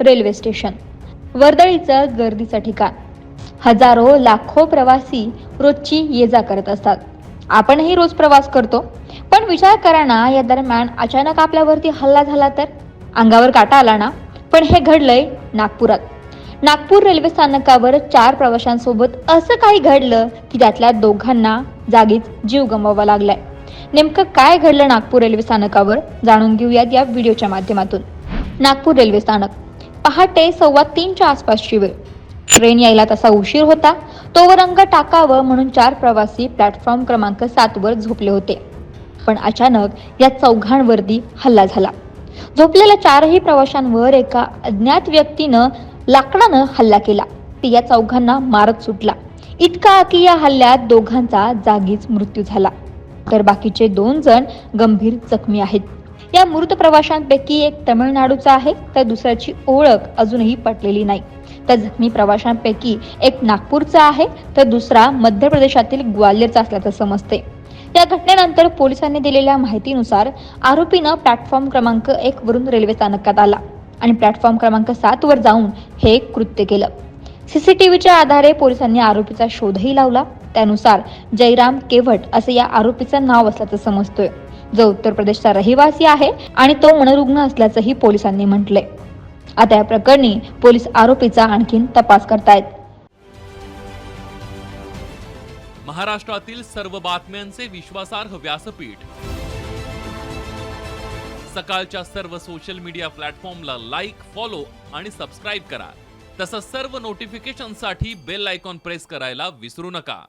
Railway station. वर्दळीचं गर्दीचं ठिकाण. हजारो लाखो प्रवासी रोजची ये जा करत असतात. आपणही रोज प्रवास करतो. पण विचार करा ना या दरम्यान अचानक आपल्यावरती हल्ला झाला तर? अंगावर काटा आला ना? पण हे घडलंय नागपुरात. नागपूर रेल्वे स्थानकावर चार प्रवाशांसोबत असं काही घडलं की त्यातल्या दोघांना जागीच जीव गमवावा लागलाय. नेमकं काय घडलं नागपूर रेल्वे स्थानकावर? जाणून घेऊयात या व्हिडिओच्या माध्यमातून. नागपूर रेल्वे स्थानक. पहाटे सव्वा तीनच्या आसपासची वेळ. ट्रेन यायला तसा उशीर होता. तोवर अंग टाकावं म्हणून चार प्रवासी प्लॅटफॉर्म क्रमांक सातवर झोपले होते. पण अचानक या चौघांवरती हल्ला झाला. झोपलेल्या चारही प्रवाशांवर एका अज्ञात व्यक्तीनं लाकडानं हल्ला केला. ते या चौघांना मारत सुटला. इतका की या हल्ल्यात दोघांचा जागीच मृत्यू झाला. तर बाकीचे दोन जण गंभीर जखमी आहेत. या मृत प्रवाशांपैकी एक तमिळनाडूचा आहे. तर दुसऱ्याची ओळख अजूनही पटलेली नाही. तर जखमी प्रवाशांपैकी एक नागपूरचा आहे. तर दुसरा मध्य प्रदेशातील ग्वाल्हेरचा असल्याचं समजते. या घटनेनंतर पोलिसांनी दिलेल्या माहितीनुसार आरोपीनं प्लॅटफॉर्म क्रमांक एक वरून रेल्वे स्थानकात आला आणि प्लॅटफॉर्म क्रमांक सात वर जाऊन हे कृत्य केलं. सीसीटीव्हीच्या आधारे पोलिसांनी आरोपीचा शोधही लावला. त्यानुसार जयराम केवट असं या आरोपीचं नाव असल्याचं समजतोय. जो उत्तर प्रदेशचा रहिवासी आहे आणि तो मनरुग्ण असल्याचंही पोलिसांनी म्हटलंय. आता या प्रकरणी पोलीस आरोपीचा आणखीन तपास करतायत. महाराष्ट्रातील सर्व बातम्यांचे विश्वासार्ह व्यासपीठ. सकाळच्या सर्व सोशल मीडिया प्लॅटफॉर्मला लाईक फॉलो आणि सबस्क्राईब करा. तसंच सर्व नोटिफिकेशनसाठी बेल आयकॉन प्रेस करायला विसरू नका.